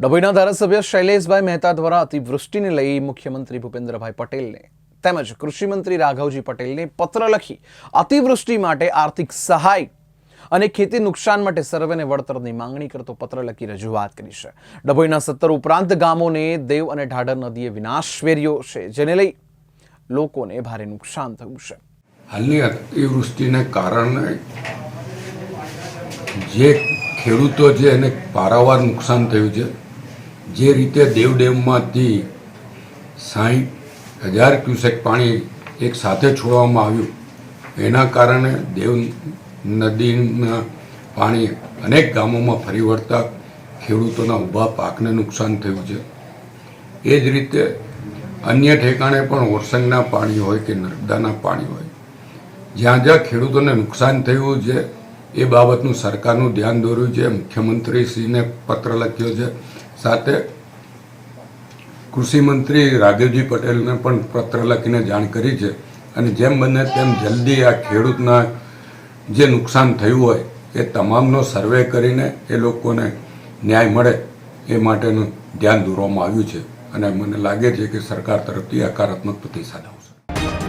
ડભોઈના ધારાસભ્ય શૈલેષભાઈ મહેતા દ્વારા અતિવૃષ્ટિને લઈ મુખ્યમંત્રી ભૂપેન્દ્રભાઈ પટેલને તેમજ કૃષિમંત્રી રાઘવજી પટેલને પત્ર લખી અતિવૃષ્ટિ માટે આર્થિક સહાય અને ખેતી નુકસાન માટે સર્વેને વળતરની માંગણી કરતો પત્ર લખી રજૂઆત કરી છે. ડભોઈના સત્તર ઉપરાંત ગામોને દેવ અને ઢાઢર નદીએ વિનાશ વેર્યો છે, જેને લઈ લોકોને ભારે નુકસાન થયું છે. હાલની અતિવૃષ્ટિને કારણે જે ખેડૂતો છે એને પારાવાર નુકસાન થયું છે. જે રીતે દેવ ડેમમાંથી સાહીઠ હજાર ક્યુસેક પાણી એક સાથે છોડવામાં આવ્યું, એના કારણે દેવ નદીના પાણી અનેક ગામોમાં ફરી વળતા ખેડૂતોના ઊભા પાકને નુકસાન થયું છે. એ જ રીતે અન્ય ઠેકાણે પણ ઓરસંગના પાણી હોય કે નર્મદાના પાણી હોય, જ્યાં જ્યાં ખેડૂતોને નુકસાન થયું છે, એ બાબતનું સરકારનું ધ્યાન દોર્યું છે. મુખ્યમંત્રીશ્રીને પત્ર લખ્યો છે. સાથે કૃષિમંત્રી રાઘવજી પટેલને પણ પત્ર લખીને જાણ કરી છે. અને જેમ બને તેમ જલ્દી આ ખેડૂતના જે નુકસાન થયું હોય, એ તમામનો સર્વે કરીને એ લોકોને ન્યાય મળે એ માટેનું ધ્યાન દોરવામાં આવ્યું છે. અને મને લાગે છે કે સરકાર તરફથી હકારાત્મક પ્રતિસાદ આવશે.